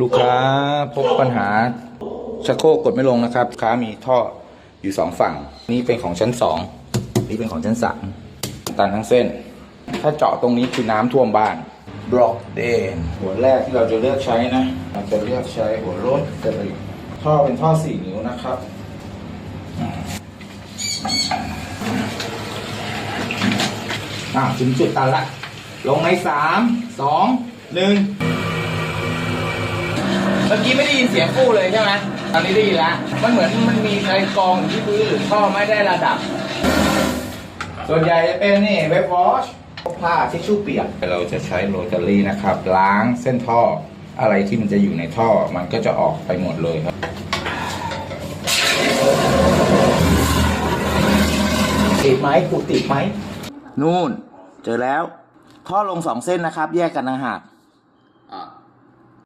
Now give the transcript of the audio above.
ลูกค้าพบปัญหาชักโครกกดไม่ลงนะครับค้ามีท่ออยู่สองฝั่ง นี่เป็นของชั้นสองนี่เป็นของชั้นสามตันทั้งเส้น ถ้าเจาะตรงนี้คือน้ำท่วมบ้านบล็อกเดนหัวแรกที่เราจะเลือกใช้นะเราจะเลือกใช้หัวรถกระดิ่งท่อเป็นท่อสี่นิ้วนะครับอ่าถึงจุดตันละ ลงในสามสองหนึ่ง มื่อกี้ไม่ได้ยินเสียงฟู่เลยใช่ไหมตอนนี้ได้ยินแล้วมันเหมือนมันมีอะไรกองอยู่ที่พื้นหรือท่อไม่ได้ระดับ ส่วนใหญ่จะเป็นนี่เว็บวอชผ้าทิชชู่เปียก เราจะใช้โรตารี่นะครับ ล้างเส้นท่ออะไรที่มันจะอยู่ในท่อมันก็จะออกไปหมดเลยครับติดไหมปูติดไหมนู่น เจอแล้ว ท่อลงสองเส้นนะครับ แยกกันต่างหาก